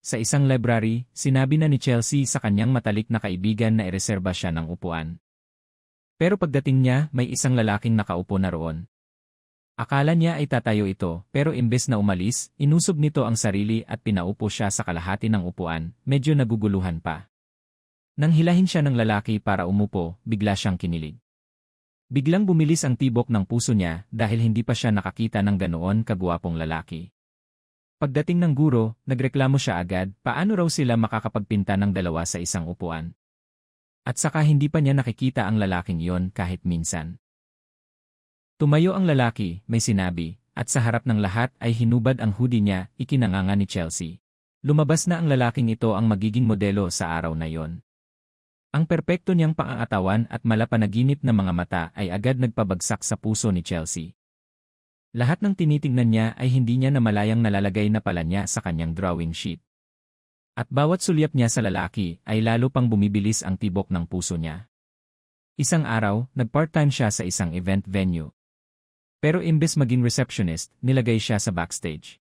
Sa isang library, sinabi na ni Chelsea sa kanyang matalik na kaibigan na ireserba siya ng upuan. Pero pagdating niya, may isang lalaking nakaupo na roon. Akala niya ay tatayo ito, pero imbes na umalis, inusob nito ang sarili at pinaupo siya sa kalahati ng upuan, medyo naguguluhan pa. Nang hilahin siya ng lalaki para umupo, bigla siyang kinilig. Biglang bumilis ang tibok ng puso niya dahil hindi pa siya nakakita ng ganoon kagwapong lalaki. Pagdating ng guro, nagreklamo siya agad paano raw sila makakapagpinta ng dalawa sa isang upuan. At saka hindi pa niya nakikita ang lalaking iyon kahit minsan. Tumayo ang lalaki, may sinabi, at sa harap ng lahat ay hinubad ang hoodie niya, ikinanganga ni Chelsea. Lumabas na ang lalaking ito ang magiging modelo sa araw na yon. Ang perpekto niyang pangangatawan at malapanaginip na mga mata ay agad nagpabagsak sa puso ni Chelsea. Lahat ng tinitingnan niya ay hindi niya namalayang nalalagay na pala niya sa kanyang drawing sheet. At bawat sulyap niya sa lalaki ay lalo pang bumibilis ang tibok ng puso niya. Isang araw, nag-part-time siya sa isang event venue. Pero imbes maging receptionist, nilagay siya sa backstage.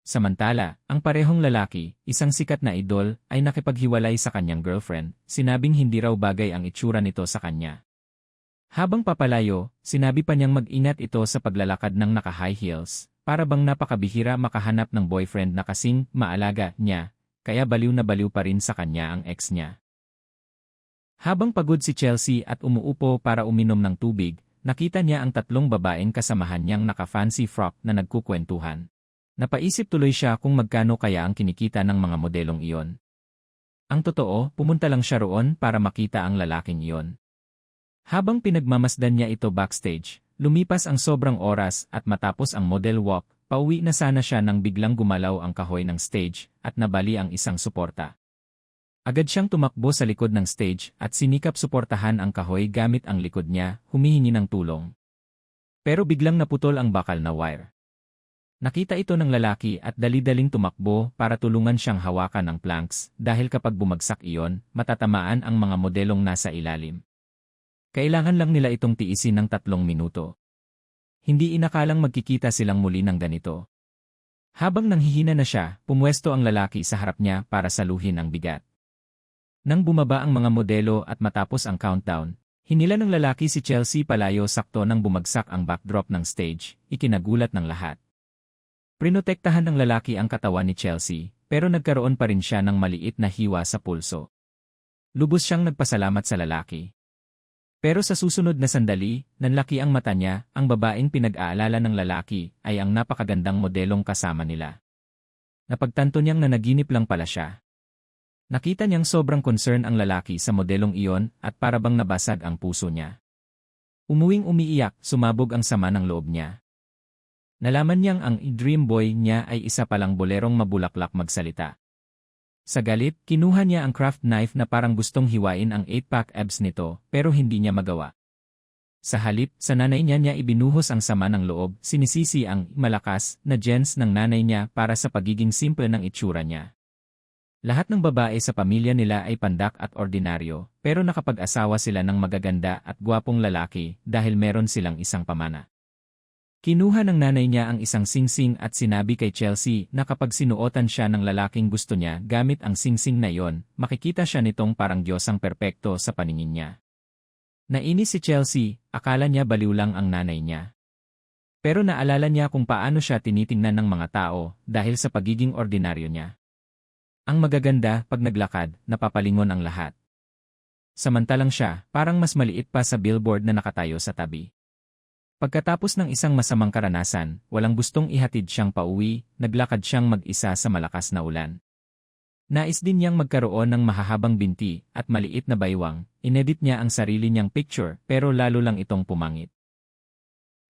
Samantala, ang parehong lalaki, isang sikat na idol, ay nakipaghiwalay sa kanyang girlfriend, sinabing hindi raw bagay ang itsura nito sa kanya. Habang papalayo, sinabi pa niyang mag-ingat ito sa paglalakad ng naka-high heels, para bang napakabihira makahanap ng boyfriend na kasing maalaga niya, kaya baliw na baliw pa rin sa kanya ang ex niya. Habang pagod si Chelsea at umuupo para uminom ng tubig, nakita niya ang tatlong babaeng kasamahan niyang naka-fancy frock na nagkukwentuhan. Napaisip tuloy siya kung magkano kaya ang kinikita ng mga modelong iyon. Ang totoo, pumunta lang siya roon para makita ang lalaking iyon. Habang pinagmamasdan niya ito backstage, lumipas ang sobrang oras at matapos ang model walk, pauwi na sana siya nang biglang gumalaw ang kahoy ng stage at nabali ang isang suporta. Agad siyang tumakbo sa likod ng stage at sinikap suportahan ang kahoy gamit ang likod niya, humihingi ng tulong. Pero biglang naputol ang bakal na wire. Nakita ito ng lalaki at dali-daling tumakbo para tulungan siyang hawakan ng planks dahil kapag bumagsak iyon, matatamaan ang mga modelong nasa ilalim. Kailangan lang nila itong tiisin ng tatlong minuto. Hindi inakalang magkikita silang muli ng ganito. Habang nanghihina na siya, pumwesto ang lalaki sa harap niya para saluhin ang bigat. Nang bumaba ang mga modelo at matapos ang countdown, hinila ng lalaki si Chelsea palayo sakto nang bumagsak ang backdrop ng stage, ikinagulat ng lahat. Prinotektahan ng lalaki ang katawan ni Chelsea, pero nagkaroon pa rin siya ng maliit na hiwa sa pulso. Lubos siyang nagpasalamat sa lalaki. Pero sa susunod na sandali, nanlaki ang mata niya, ang babaeng pinag-aalala ng lalaki ay ang napakagandang modelong kasama nila. Napagtanto niyang nanaginip lang pala siya. Nakita niyang sobrang concern ang lalaki sa modelong iyon at parabang nabasag ang puso niya. Umuwing umiiyak, sumabog ang sama ng loob niya. Nalaman niyang ang dream boy niya ay isa palang bolerong mabulaklak magsalita. Sa galit, kinuha niya ang craft knife na parang gustong hiwain ang 8-pack abs nito, pero hindi niya magawa. Sa halip, sa nanay niya niya ibinuhos ang sama ng loob, sinisisi ang malakas na genes ng nanay niya para sa pagiging simple ng itsura niya. Lahat ng babae sa pamilya nila ay pandak at ordinaryo, pero nakapag-asawa sila ng magaganda at gwapong lalaki dahil meron silang isang pamana. Kinuha ng nanay niya ang isang singsing at sinabi kay Chelsea na kapag sinuotan siya ng lalaking gusto niya gamit ang singsing na yon, makikita siya nitong parang Diyosang perpekto sa paningin niya. Nainis si Chelsea, akala niya baliw lang ang nanay niya. Pero naalala niya kung paano siya tinitingnan ng mga tao dahil sa pagiging ordinaryo niya. Ang magaganda, pag naglakad, napapalingon ang lahat. Samantalang siya, parang mas maliit pa sa billboard na nakatayo sa tabi. Pagkatapos ng isang masamang karanasan, walang gustong ihatid siyang pauwi, naglakad siyang mag-isa sa malakas na ulan. Nais din niyang magkaroon ng mahahabang binti at maliit na baywang, inedit niya ang sarili niyang picture pero lalo lang itong pumangit.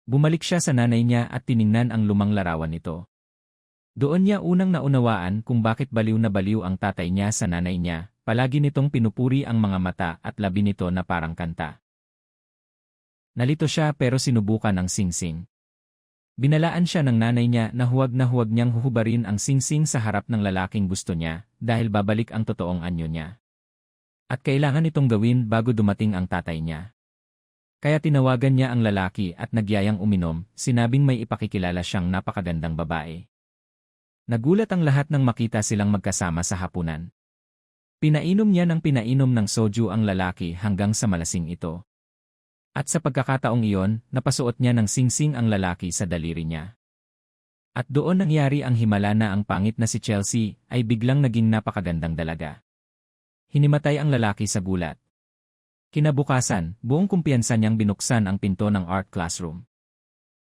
Bumalik siya sa nanay niya at tiningnan ang lumang larawan nito. Doon niya unang naunawaan kung bakit baliw na baliw ang tatay niya sa nanay niya, palagi nitong pinupuri ang mga mata at labi nito na parang kanta. Nalito siya pero sinubukan ang singsing. Binalaan siya ng nanay niya na huwag na huwag niyang huhubarin ang singsing sa harap ng lalaking gusto niya dahil babalik ang totoong anyo niya. At kailangan itong gawin bago dumating ang tatay niya. Kaya tinawagan niya ang lalaki at nagyayang uminom, sinabing may ipakikilala siyang napakagandang babae. Nagulat ang lahat nang makita silang magkasama sa hapunan. Pinainom niya ng pinainom ng soju ang lalaki hanggang sa malasing ito. At sa pagkakataong iyon, napasuot niya ng singsing ang lalaki sa daliri niya. At doon nangyari ang himala na ang pangit na si Chelsea ay biglang naging napakagandang dalaga. Hinimatay ang lalaki sa gulat. Kinabukasan, buong kumpiyansa niyang binuksan ang pinto ng art classroom.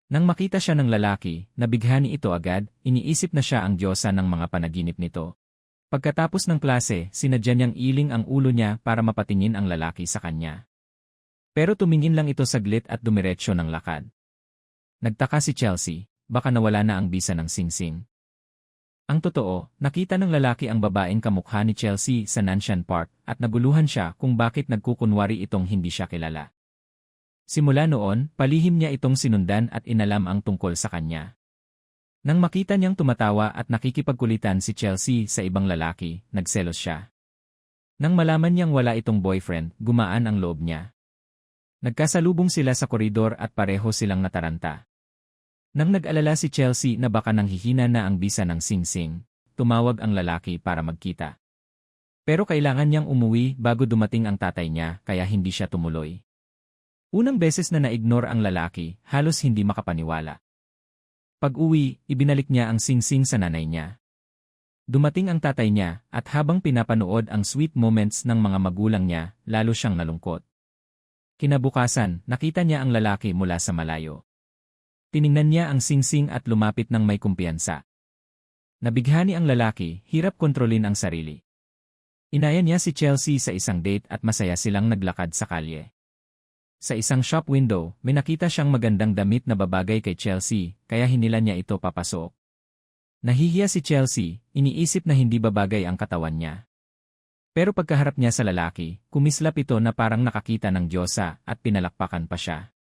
Nang makita siya ng lalaki, nabighani ito agad, iniisip na siya ang diyosa ng mga panaginip nito. Pagkatapos ng klase, sinadya niyang iling ang ulo niya para mapatingin ang lalaki sa kanya. Pero tumingin lang ito saglit at dumiretsyo ng lakad. Nagtaka si Chelsea, baka nawala na ang bisa ng singsing. Ang totoo, nakita ng lalaki ang babaeng kamukha ni Chelsea sa Nanshan Park at naguluhan siya kung bakit nagkukunwari itong hindi siya kilala. Simula noon, palihim niya itong sinundan at inalam ang tungkol sa kanya. Nang makita niyang tumatawa at nakikipagkulitan si Chelsea sa ibang lalaki, nagselos siya. Nang malaman niyang wala itong boyfriend, gumaan ang loob niya. Nagkasalubong sila sa koridor at pareho silang nataranta. Nang nag-alala si Chelsea na baka nanghihina na ang bisa ng singsing, tumawag ang lalaki para magkita. Pero kailangan niyang umuwi bago dumating ang tatay niya kaya hindi siya tumuloy. Unang beses na naignore ang lalaki, halos hindi makapaniwala. Pag-uwi, ibinalik niya ang singsing sa nanay niya. Dumating ang tatay niya, at habang pinapanood ang sweet moments ng mga magulang niya, lalo siyang nalungkot. Kinabukasan, nakita niya ang lalaki mula sa malayo. Tiningnan niya ang singsing at lumapit ng may kumpiyansa. Nabighani ang lalaki, hirap kontrolin ang sarili. Inaya niya si Chelsea sa isang date at masaya silang naglakad sa kalye. Sa isang shop window, may nakita siyang magandang damit na babagay kay Chelsea, kaya hinila niya ito papasok. Nahihiya si Chelsea, iniisip na hindi babagay ang katawan niya. Pero pagkaharap niya sa lalaki, kumislap ito na parang nakakita ng Diyosa at pinalakpakan pa siya.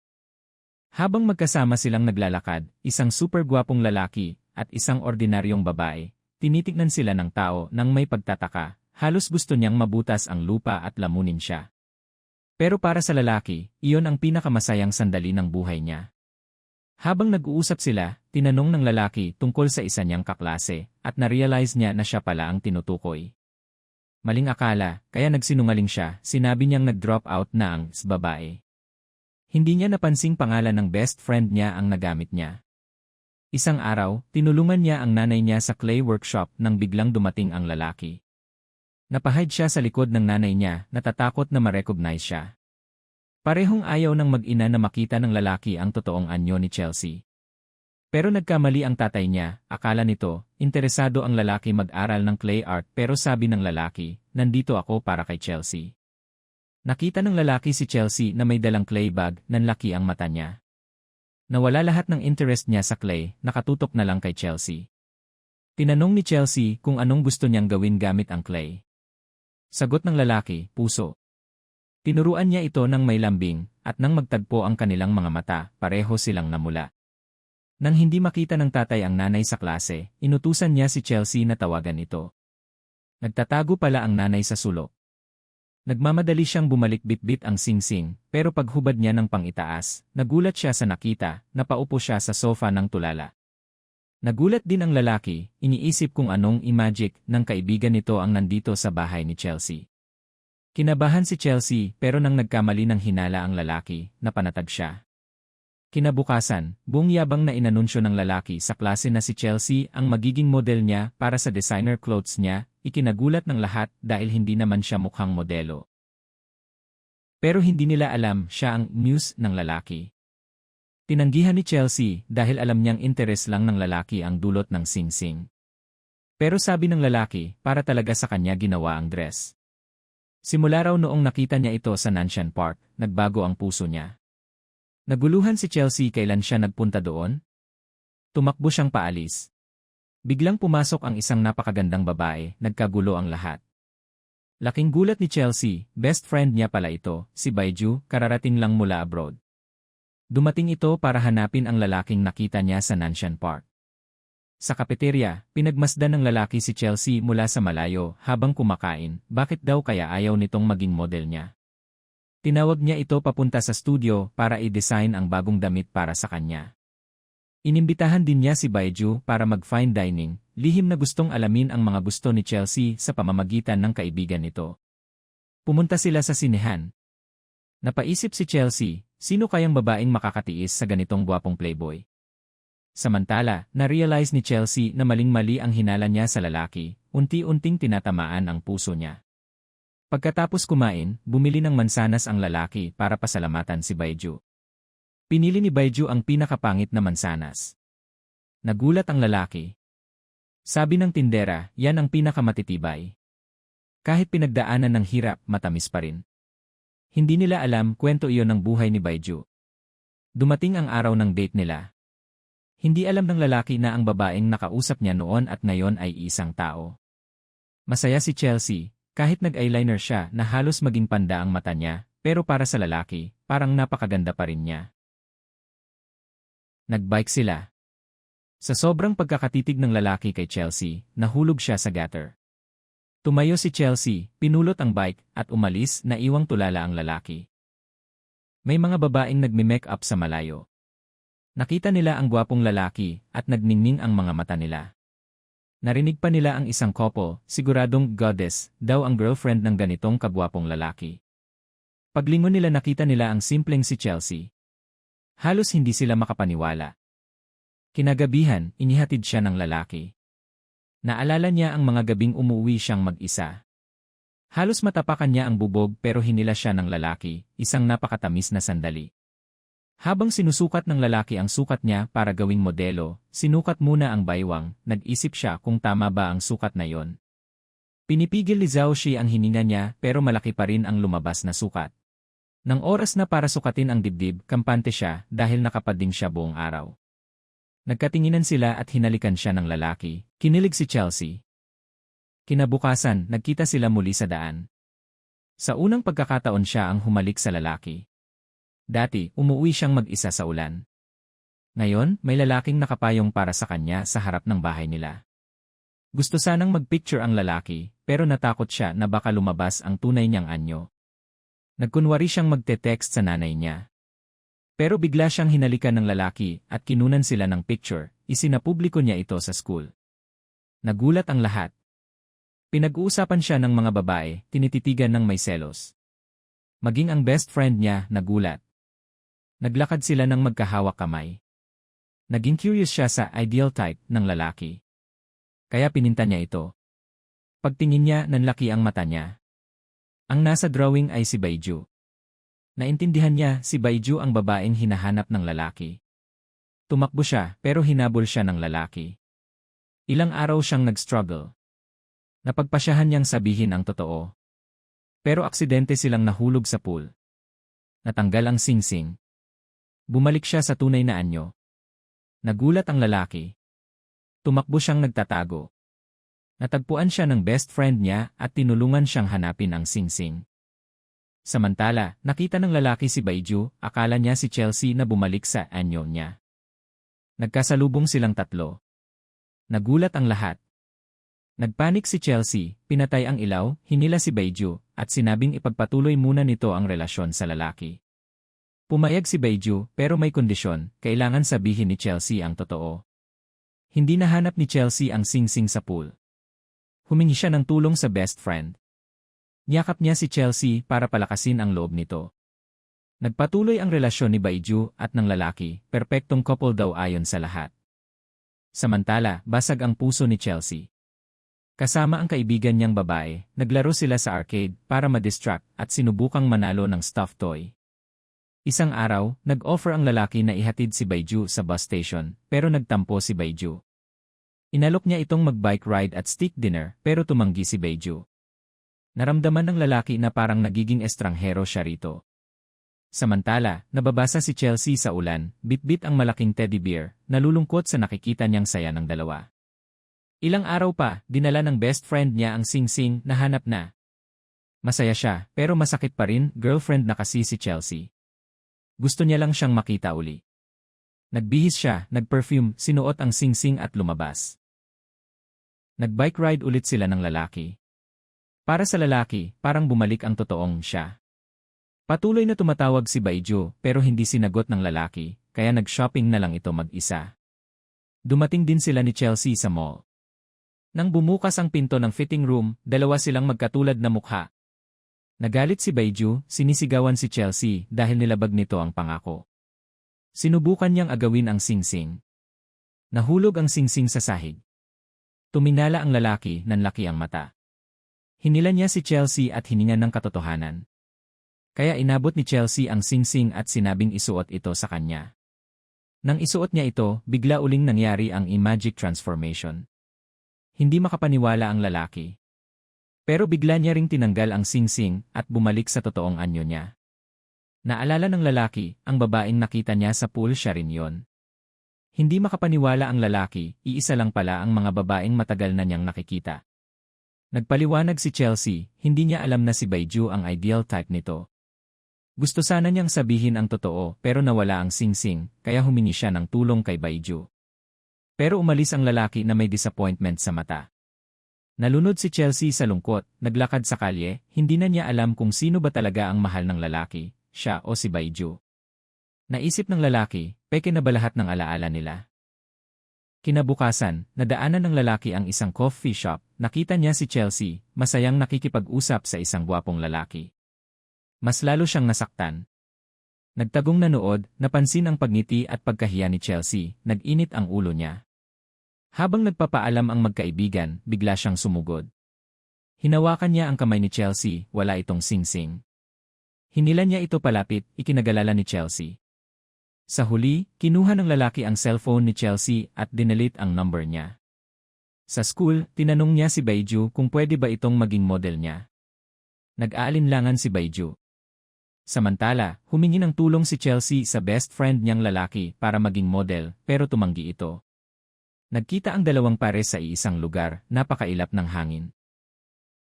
Habang magkasama silang naglalakad, isang super gwapong lalaki at isang ordinaryong babae, tinitignan sila ng tao nang may pagtataka, halos gusto niyang mabutas ang lupa at lamunin siya. Pero para sa lalaki, iyon ang pinakamasayang sandali ng buhay niya. Habang nag-uusap sila, tinanong ng lalaki tungkol sa isa niyang kaklase, at na-realize niya na siya pala ang tinutukoy. Maling akala, kaya nagsinungaling siya, sinabi niyang nag-drop out na ang babae. Hindi niya napansing pangalan ng best friend niya ang nagamit niya. Isang araw, tinulungan niya ang nanay niya sa clay workshop nang biglang dumating ang lalaki. Napahide siya sa likod ng nanay niya, natatakot na ma-recognize siya. Parehong ayaw ng mag-ina na makita ng lalaki ang totoong anyo ni Chelsea. Pero nagkamali ang tatay niya, akala nito, interesado ang lalaki mag-aral ng clay art pero sabi ng lalaki, nandito ako para kay Chelsea. Nakita ng lalaki si Chelsea na may dalang clay bag, nanlaki ang mata niya. Nawala lahat ng interest niya sa clay, nakatutok na lang kay Chelsea. Tinanong ni Chelsea kung anong gusto niyang gawin gamit ang clay. Sagot ng lalaki, puso. Tinuruan niya ito ng may lambing, at nang magtagpo ang kanilang mga mata, pareho silang namula. Nang hindi makita ng tatay ang nanay sa klase, inutusan niya si Chelsea na tawagan ito. Nagtatago pala ang nanay sa sulok. Nagmamadali siyang bumalik bitbit ang singsing, pero paghubad niya ng pangitaas, nagulat siya sa nakita, napaupo siya sa sofa ng tulala. Nagulat din ang lalaki, iniisip kung anong imagic ng kaibigan nito ang nandito sa bahay ni Chelsea. Kinabahan si Chelsea pero nang nagkamali ng hinala ang lalaki, napanatag siya. Kinabukasan, buong yabang na inanunsyo ng lalaki sa klase na si Chelsea ang magiging model niya para sa designer clothes niya, ikinagulat ng lahat dahil hindi naman siya mukhang modelo. Pero hindi nila alam siya ang muse ng lalaki. Tinanggihan ni Chelsea dahil alam niyang interes lang ng lalaki ang dulot ng singsing. Pero sabi ng lalaki, para talaga sa kanya ginawa ang dress. Simula raw noong nakita niya ito sa Nanshan Park, nagbago ang puso niya. Naguluhan si Chelsea kailan siya nagpunta doon? Tumakbo siyang paalis. Biglang pumasok ang isang napakagandang babae, nagkagulo ang lahat. Laking gulat ni Chelsea, best friend niya pala ito, si Baiju, kararating lang mula abroad. Dumating ito para hanapin ang lalaking nakita niya sa Nanshan Park. Sa kapeterya, pinagmasdan ng lalaki si Chelsea mula sa malayo habang kumakain, bakit daw kaya ayaw nitong maging model niya. Tinawag niya ito papunta sa studio para i-design ang bagong damit para sa kanya. Inimbitahan din niya si Baiju para mag-fine dining, lihim na gustong alamin ang mga gusto ni Chelsea sa pamamagitan ng kaibigan nito. Pumunta sila sa sinehan. Napaisip si Chelsea, sino kayang babaeng makakatiis sa ganitong gwapong playboy? Samantala, na-realize ni Chelsea na maling-mali ang hinala niya sa lalaki, unti-unting tinatamaan ang puso niya. Pagkatapos kumain, bumili ng mansanas ang lalaki para pasalamatan si Baiju. Pinili ni Baiju ang pinakapangit na mansanas. Nagulat ang lalaki. Sabi ng tindera, yan ang pinakamatitibay. Kahit pinagdaanan ng hirap, matamis pa rin. Hindi nila alam kwento iyon ng buhay ni Baiju. Dumating ang araw ng date nila. Hindi alam ng lalaki na ang babaeng nakausap niya noon at ngayon ay isang tao. Masaya si Chelsea, kahit nag-eyeliner siya na halos maging panda ang mata niya, pero para sa lalaki, parang napakaganda pa rin niya. Nagbike sila. Sa sobrang pagkakatitig ng lalaki kay Chelsea, nahulog siya sa gutter. Tumayo si Chelsea, pinulot ang bike, at umalis na iwang tulala ang lalaki. May mga babaeng nagme-make up sa malayo. Nakita nila ang gwapong lalaki at nagningning ang mga mata nila. Narinig pa nila ang isang couple, siguradong goddess, daw ang girlfriend ng ganitong kagwapong lalaki. Paglingon nila nakita nila ang simpleng si Chelsea. Halos hindi sila makapaniwala. Kinagabihan, inihatid siya ng lalaki. Naalala niya ang mga gabing umuwi siyang mag-isa. Halos matapakan niya ang bubog pero hinila siya ng lalaki, isang napakatamis na sandali. Habang sinusukat ng lalaki ang sukat niya para gawing modelo, sinukat muna ang baywang, nag-isip siya kung tama ba ang sukat na yon. Pinipigil ni Zhao Shi ang hininga niya pero malaki pa rin ang lumabas na sukat. Nang oras na para sukatin ang dibdib, kampante siya dahil nakapading siya buong araw. Nagkatinginan sila at hinalikan siya ng lalaki. Kinilig si Chelsea. Kinabukasan, nagkita sila muli sa daan. Sa unang pagkakataon siya ang humalik sa lalaki. Dati, umuwi siyang mag-isa sa ulan. Ngayon, may lalaking nakapayong para sa kanya sa harap ng bahay nila. Gusto sanang magpicture ang lalaki, pero natakot siya na baka lumabas ang tunay niyang anyo. Nagkunwari siyang magte-text sa nanay niya. Pero bigla siyang hinalikan ng lalaki at kinunan sila ng picture, isinapubliko niya ito sa school. Nagulat ang lahat. Pinag-uusapan siya ng mga babae, tinititigan ng may selos. Maging ang best friend niya, nagulat. Naglakad sila ng magkahawak kamay. Naging curious siya sa ideal type ng lalaki. Kaya pininta niya ito. Pagtingin niya, nanlaki ang mata niya. Ang nasa drawing ay si Baiju. Naintindihan niya si Baiju ang babaeng hinahanap ng lalaki. Tumakbo siya pero hinabol siya ng lalaki. Ilang araw siyang nag-struggle. Napagpasyahan niyang sabihin ang totoo. Pero aksidente silang nahulog sa pool. Natanggal ang singsing. Bumalik siya sa tunay na anyo. Nagulat ang lalaki. Tumakbo siyang nagtatago. Natagpuan siya ng best friend niya at tinulungan siyang hanapin ang singsing. Samantala, nakita ng lalaki si Baiju, akala niya si Chelsea na bumalik sa anyo niya. Nagkasalubong silang tatlo. Nagulat ang lahat. Nagpanik si Chelsea, pinatay ang ilaw, hinila si Baiju, at sinabing ipagpatuloy muna nito ang relasyon sa lalaki. Pumayag si Baiju, pero may kondisyon, kailangan sabihin ni Chelsea ang totoo. Hindi nahanap ni Chelsea ang singsing sa pool humingi siya ng tulong sa best friend. Niyakap niya si Chelsea para palakasin ang loob nito. Nagpatuloy ang relasyon ni Baiju at ng lalaki, perpektong couple daw ayon sa lahat. Samantala, basag ang puso ni Chelsea. Kasama ang kaibigan niyang babae, naglaro sila sa arcade para ma-distract at sinubukang manalo ng stuffed toy. Isang araw, nag-offer ang lalaki na ihatid si Baiju sa bus station, pero nagtampo si Baiju. Inalok niya itong mag-bike ride at stick dinner pero tumanggi si Beiju. Naramdaman ng lalaki na parang nagiging estranghero siya rito. Samantala, nababasa si Chelsea sa ulan, bitbit ang malaking teddy bear, nalulungkot sa nakikita niyang saya ng dalawa. Ilang araw pa, dinala ng best friend niya ang sing-sing na hanap na. Masaya siya, pero masakit pa rin, girlfriend na kasi si Chelsea. Gusto niya lang siyang makita uli. Nagbihis siya, nagperfume, sinuot ang sing-sing at lumabas. Nag-bike ride ulit sila ng lalaki. Para sa lalaki, parang bumalik ang totoong siya. Patuloy na tumatawag si Baijo pero hindi sinagot ng lalaki, kaya nag-shopping na lang ito mag-isa. Dumating din sila ni Chelsea sa mall. Nang bumukas ang pinto ng fitting room, dalawa silang magkatulad na mukha. Nagalit si Baiju, sinisigawan si Chelsea dahil nilabag nito ang pangako. Sinubukan niyang agawin ang singsing. Nahulog ang singsing sa sahig. Tuminala ang lalaki, nanlaki ang mata. Hinila niya si Chelsea at hiningan ng katotohanan. Kaya inabot ni Chelsea ang singsing at sinabing isuot ito sa kanya. Nang isuot niya ito, bigla uling nangyari ang imagic transformation. Hindi makapaniwala ang lalaki. Pero bigla niya ring tinanggal ang singsing at bumalik sa totoong anyo niya. Naalala ng lalaki, ang babaeng nakita niya sa pool siya rin yon. Hindi makapaniwala ang lalaki, iisa lang pala ang mga babaeng matagal na niyang nakikita. Nagpaliwanag si Chelsea, hindi niya alam na si Baiju ang ideal type nito. Gusto sana niyang sabihin ang totoo pero nawala ang singsing, kaya humingi siya ng tulong kay Baiju. Pero umalis ang lalaki na may disappointment sa mata. Nalunod si Chelsea sa lungkot, naglakad sa kalye, hindi na niya alam kung sino ba talaga ang mahal ng lalaki, siya o si Baiju. Naisip ng lalaki, peke na ba lahat ng alaala nila? Kinabukasan, nadaanan ng lalaki ang isang coffee shop, nakita niya si Chelsea, masayang nakikipag-usap sa isang gwapong lalaki. Mas lalo siyang nasaktan. Nagtagong nanood, napansin ang pagngiti at pagkahiya ni Chelsea, nag-init ang ulo niya. Habang nagpapaalam ang magkaibigan, bigla siyang sumugod. Hinawakan niya ang kamay ni Chelsea, wala itong singsing. Hinila niya ito palapit, ikinagalala ni Chelsea. Sa huli, kinuha ng lalaki ang cellphone ni Chelsea at dinelete ang number niya. Sa school, tinanong niya si Baiju kung pwede ba itong maging model niya. Nag-aalinlangan si Baiju. Samantala, humingi ng tulong si Chelsea sa best friend niyang lalaki para maging model pero tumanggi ito. Nagkita ang dalawang pares sa iisang lugar, napakailap ng hangin.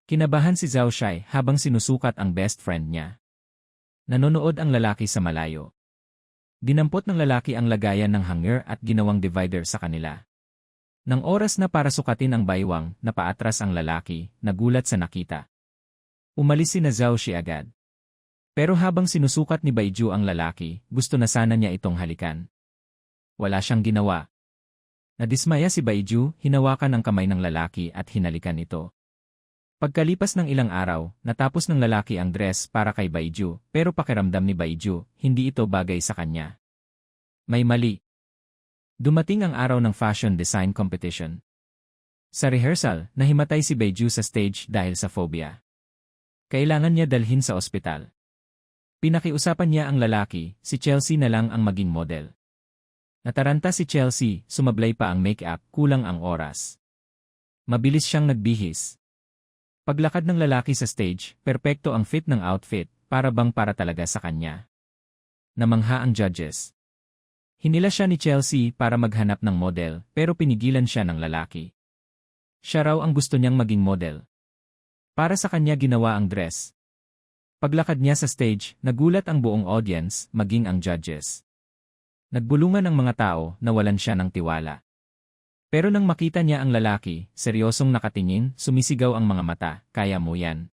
Kinabahan si Zhao Shai habang sinusukat ang best friend niya. Nanonood ang lalaki sa malayo. Dinampot ng lalaki ang lagayan ng hanger at ginawang divider sa kanila. Nang oras na para sukatin ang baywang, napaatras ang lalaki, nagulat sa nakita. Umalis si Nazao si agad. Pero habang sinusukat ni Baiju ang lalaki, gusto na sana niya itong halikan. Wala siyang ginawa. Nadismaya si Baiju, hinawakan ang kamay ng lalaki at hinalikan ito. Pagkalipas ng ilang araw, natapos ng lalaki ang dress para kay Baiju, pero pakiramdam ni Baiju, hindi ito bagay sa kanya. May mali. Dumating ang araw ng fashion design competition. Sa rehearsal, nahimatay si Baiju sa stage dahil sa phobia. Kailangan niya dalhin sa ospital. Pinakiusapan niya ang lalaki, si Chelsea na lang ang maging model. Nataranta si Chelsea, sumablay pa ang make-up, kulang ang oras. Mabilis siyang nagbihis, Paglakad ng lalaki sa stage, perpekto ang fit ng outfit, para bang para talaga sa kanya. Namangha ang judges. Hinila siya ni Chelsea para maghanap ng model, pero pinigilan siya ng lalaki. Siya raw ang gusto niyang maging model. Para sa kanya ginawa ang dress. Paglakad niya sa stage, nagulat ang buong audience, maging ang judges. Nagbulungan ang mga tao, nawalan siya ng tiwala. Pero nang makita niya ang lalaki, seryosong nakatingin, sumisigaw ang mga mata, kaya mo yan.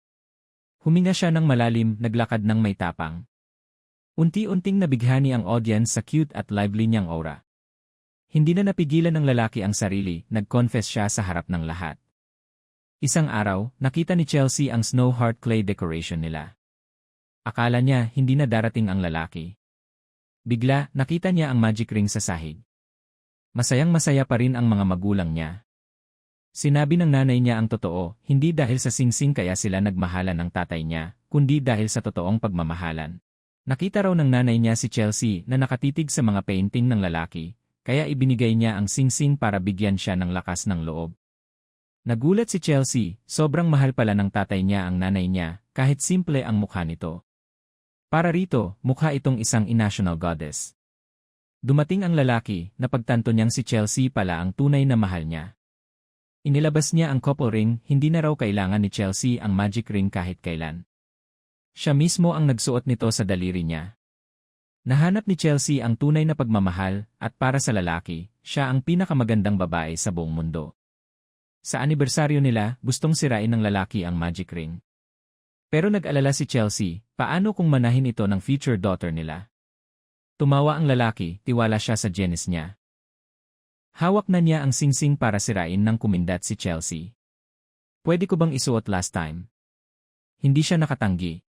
Huminga siya ng malalim, naglakad ng may tapang. Unti-unting nabighani ang audience sa cute at lively niyang aura. Hindi na napigilan ng lalaki ang sarili, nag-confess siya sa harap ng lahat. Isang araw, nakita ni Chelsea ang snow heart clay decoration nila. Akala niya hindi na darating ang lalaki. Bigla, nakita niya ang magic ring sa sahig. Masayang masaya pa rin ang mga magulang niya. Sinabi ng nanay niya ang totoo, hindi dahil sa singsing kaya sila nagmahalan ng tatay niya, kundi dahil sa totoong pagmamahalan. Nakita raw ng nanay niya si Chelsea na nakatitig sa mga painting ng lalaki, kaya ibinigay niya ang singsing para bigyan siya ng lakas ng loob. Nagulat si Chelsea, sobrang mahal pala ng tatay niya ang nanay niya, kahit simple ang mukha nito. Para rito, mukha itong isang inational goddess. Dumating ang lalaki, napagtanto niyang si Chelsea pala ang tunay na mahal niya. Inilabas niya ang couple ring, hindi na raw kailangan ni Chelsea ang magic ring kahit kailan. Siya mismo ang nagsuot nito sa daliri niya. Nahanap ni Chelsea ang tunay na pagmamahal, at para sa lalaki, siya ang pinakamagandang babae sa buong mundo. Sa anibersaryo nila, gustong sirain ng lalaki ang magic ring. Pero nag-alala si Chelsea, paano kung manahin ito ng future daughter nila? Tumawa ang lalaki, tiwala siya sa genes niya. Hawak na niya ang singsing para sirain ng kumindat si Chelsea. Pwede ko bang isuot last time? Hindi siya nakatanggi.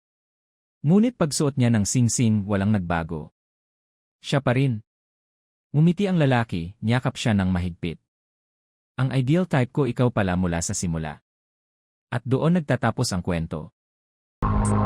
Ngunit pagsuot niya ng singsing walang nagbago. Siya pa rin. Umiti ang lalaki, niyakap siya ng mahigpit. Ang ideal type ko ikaw pala mula sa simula. At doon nagtatapos ang kwento. Thank you.